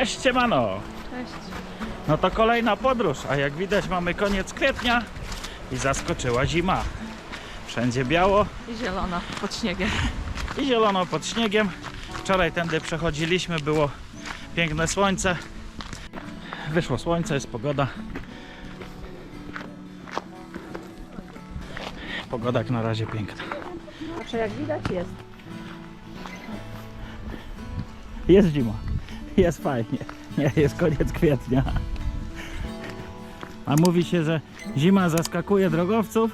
Cześć Siemano! Cześć. No to kolejna podróż, a jak widać mamy koniec kwietnia i zaskoczyła zima. Wszędzie biało I zielona pod śniegiem. i zielono pod śniegiem. Wczoraj tędy przechodziliśmy, było piękne słońce. Wyszło słońce, jest pogoda. Pogoda jak na razie piękna. Znaczy jak widać jest. Jest zima. Jest fajnie. Nie, jest koniec kwietnia. A mówi się, że zima zaskakuje drogowców,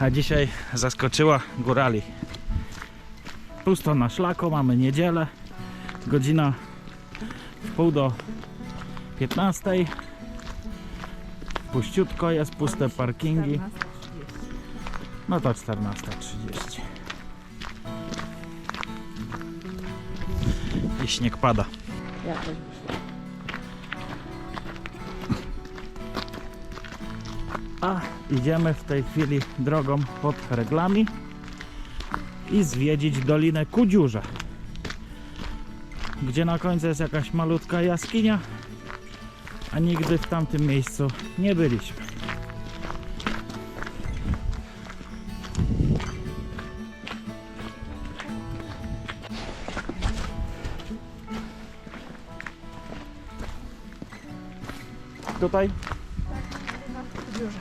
a dzisiaj zaskoczyła górali. Pusto na szlaku, mamy niedzielę. Godzina w pół do 15. Puściutko jest, puste parkingi. 14.30. No to 14.30. I śnieg pada. Jakoś wyszło. A idziemy w tej chwili drogą pod Reglami i zwiedzić Dolinę Kudziurze, gdzie na końcu jest jakaś malutka jaskinia, a nigdy w tamtym miejscu nie byliśmy. Tutaj Dziurze.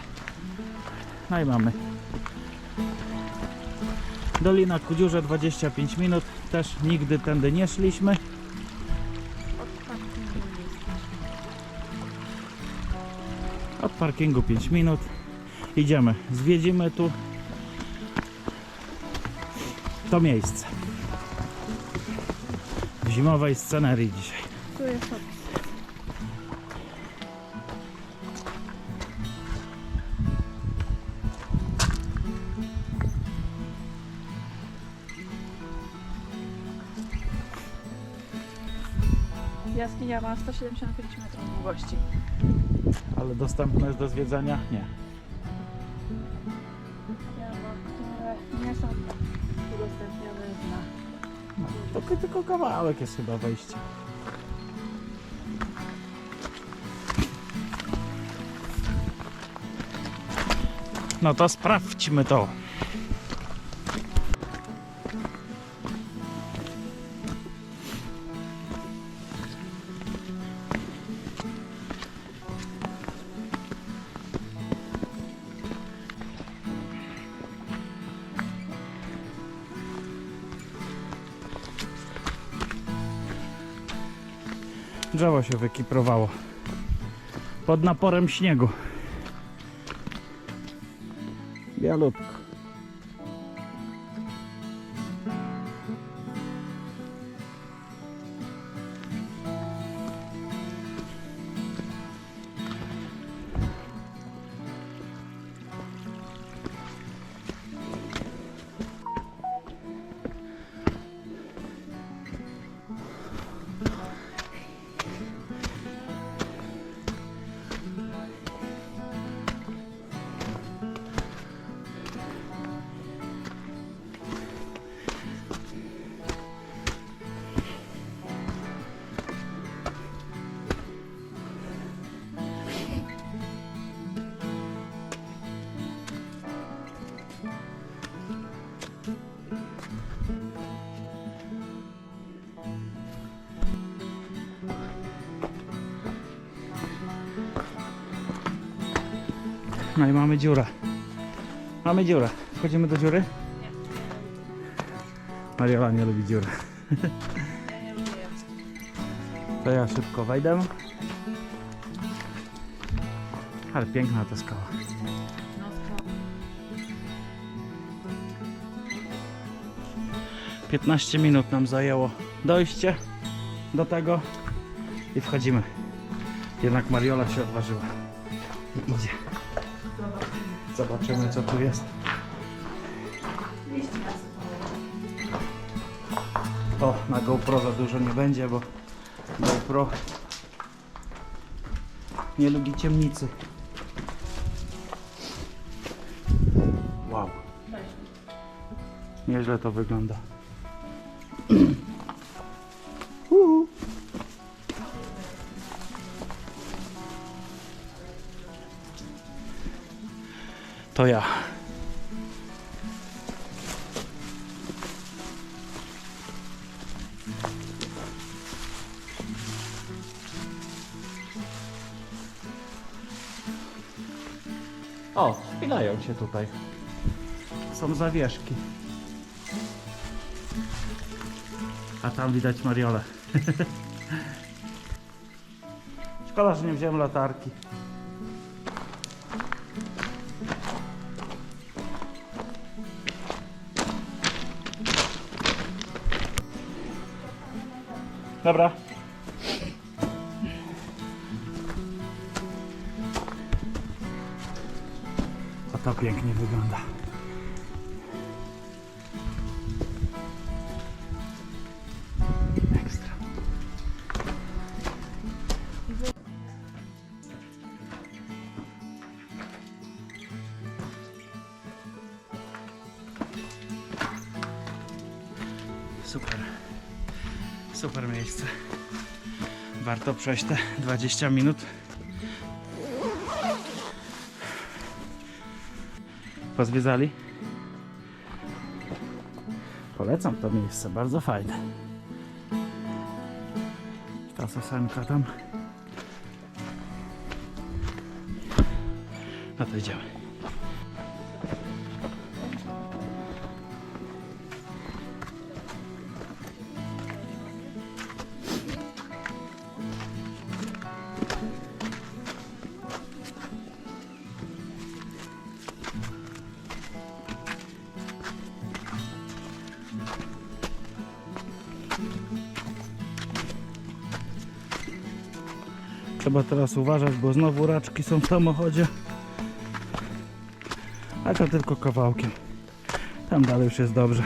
No i mamy. Dolina Kudziurze 25 minut. Też nigdy tędy nie szliśmy. Od parkingu 5 minut. Idziemy. Zwiedzimy tu to miejsce. W zimowej scenerii dzisiaj. Tu jest. Jaskinia ma 175 metrów długości. Ale dostępne jest do zwiedzania? Nie. które nie są udostępnione na No, to tylko kawałek jest chyba wejście. No to sprawdźmy to. Drzewo się wykiprowało. Pod naporem śniegu. Bialutko. No i mamy dziurę. Mamy dziurę. Wchodzimy do dziury? Nie. Mariola nie lubi dziury. Ja nie lubię. To ja szybko wejdę. Ale piękna ta skała. 15 minut nam zajęło dojście do tego i wchodzimy. Jednak Mariola się odważyła. Idzie. Zobaczymy co tu jest. O, na GoPro za dużo nie będzie, bo GoPro nie lubi ciemnicy. Wow. Nieźle to wygląda. To ja. O, spinają się tutaj. Są zawieszki. A tam widać Mariolę. Szkoda, że nie wziąłem latarki. Dobra. A to pięknie wygląda. Super miejsce. Warto przejść te 20 minut. Pozwiedzali? Polecam to miejsce, bardzo fajne. Ta sosenka tam. No to idziemy. Trzeba teraz uważać, bo znowu raczki są w samochodzie. A to tylko kawałkiem. Tam dalej już jest dobrze.